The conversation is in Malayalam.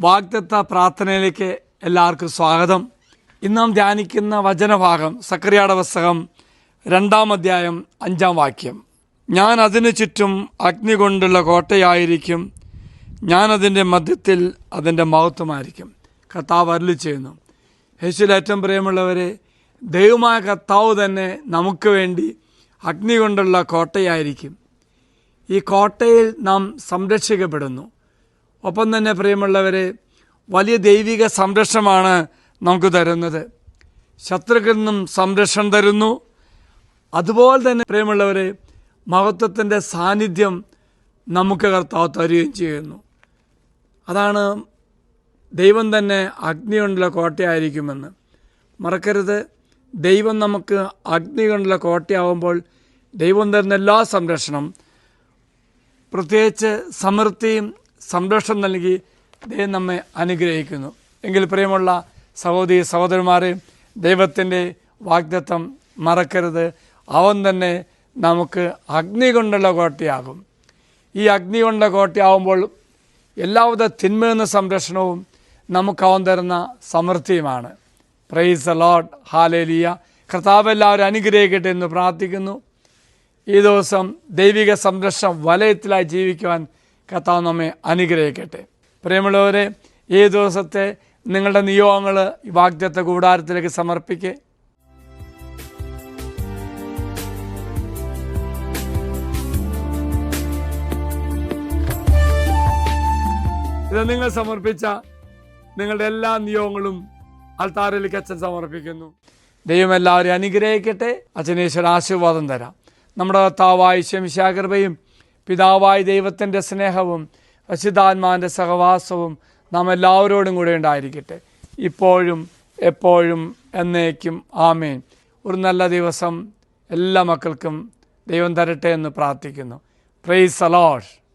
വാഗ്ദത്ത പ്രാർത്ഥനയിലേക്ക് എല്ലാവർക്കും സ്വാഗതം. ഇന്ന് നാം ധ്യാനിക്കുന്ന വചനഭാഗം സക്രിയാട പുസ്തകം രണ്ടാം അധ്യായം അഞ്ചാം വാക്യം. ഞാൻ അതിനു ചുറ്റും അഗ്നി കൊണ്ടുള്ള കോട്ടയായിരിക്കും. ഞാൻ അതിന്റെ മധ്യത്തിൽ അതിന്റെ മഹത്വമായിരിക്കും. കർത്താവ് അരുളി ചെയ്യുന്നു. യേശുവിൽ ഏറ്റവും പ്രിയമുള്ളവരെ ദൈവമായ കർത്താവ് തന്നെ നമുക്ക് വേണ്ടി അഗ്നി കൊണ്ടുള്ള കോട്ടയായിരിക്കും. ഈ കോട്ടയിൽ നാം സംരക്ഷിക്കപ്പെടുന്നു. ഒപ്പം തന്നെ പ്രിയമുള്ളവരെ വലിയ ദൈവിക സംരക്ഷണമാണ് നമുക്ക് തരുന്നത്. ശത്രുക്കളിൽ നിന്നും സംരക്ഷണം തരുന്നു. അതുപോലെ തന്നെ പ്രിയമുള്ളവരെ മഹത്വത്തിന്റെ സാന്നിധ്യം നമുക്ക് കർത്താവ് തരികയും ചെയ്യുന്നു. അതാണ് ദൈവം തന്നെ അഗ്നി കൊണ്ടുള്ള കോട്ടയായിരിക്കുമെന്ന്. മറക്കരുത്. ദൈവം നമുക്ക് അഗ്നി കൊണ്ടുള്ള കോട്ടയാവുമ്പോൾ ദൈവം തരുന്ന എല്ലാ സംരക്ഷണം പ്രത്യേകിച്ച് സമൃദ്ധിയും സംരക്ഷണം നൽകി ദൈവം നമ്മെ അനുഗ്രഹിക്കുന്നു. എങ്കിൽ പ്രിയമുള്ള സഹോദരി സഹോദരന്മാരെ ദൈവത്തിന്റെ വാഗ്ദത്വം മറക്കരുത്. അവൻ തന്നെ നമുക്ക് അഗ്നി കൊണ്ടുള്ള കോട്ടയാകും. ഈ അഗ്നി കൊണ്ടുള്ള കോട്ടയാവുമ്പോൾ എല്ലാവിധ തിന്മയെന്ന സംരക്ഷണവും നമുക്ക് അവൻ തരുന്ന സമൃദ്ധിയുമാണ്. പ്രൈസ് ലോഡ് ഹാലേലിയ കർത്താവ് എല്ലാവരും അനുഗ്രഹിക്കട്ടെ എന്ന് പ്രാർത്ഥിക്കുന്നു. ഈ ദിവസം ദൈവിക സംരക്ഷണം വലയത്തിലായി ജീവിക്കുവാൻ കർത്താവ് നമ്മെ അനുഗ്രഹിക്കട്ടെ. പ്രിയമുള്ളവരെ ഈ ദിവസത്തെ നിങ്ങളുടെ നിയോഗങ്ങൾ വാഗ്ദത്ത കൂടാരത്തിലേക്ക് സമർപ്പിക്കുക ഇത് നിങ്ങൾ സമർപ്പിച്ച നിങ്ങളുടെ എല്ലാ നിയോഗങ്ങളും അൽത്താറിലേക്ക് അച്ഛൻ സമർപ്പിക്കുന്നു. ദൈവം എല്ലാവരെയും അനുഗ്രഹിക്കട്ടെ. അച്ഛനേശ്വര ആശീർവാദം തരാം. നമ്മുടെ കർത്താവായ ശംശാകൃപയും പിതാവായ ദൈവത്തിന്റെ സ്നേഹവും അശുദ്ധാത്മാവിന്റെ സഹവാസവും നാം എല്ലാവരോടും കൂടെ ഉണ്ടായിരിക്കട്ടെ. ഇപ്പോഴും എപ്പോഴും എന്നേക്കും. ആമേൻ. ഒരു നല്ല ദിവസം എല്ലാ മക്കൾക്കും ദൈവം തരട്ടെ എന്ന് പ്രാർത്ഥിക്കുന്നു. പ്രൈസ് അലോഷ്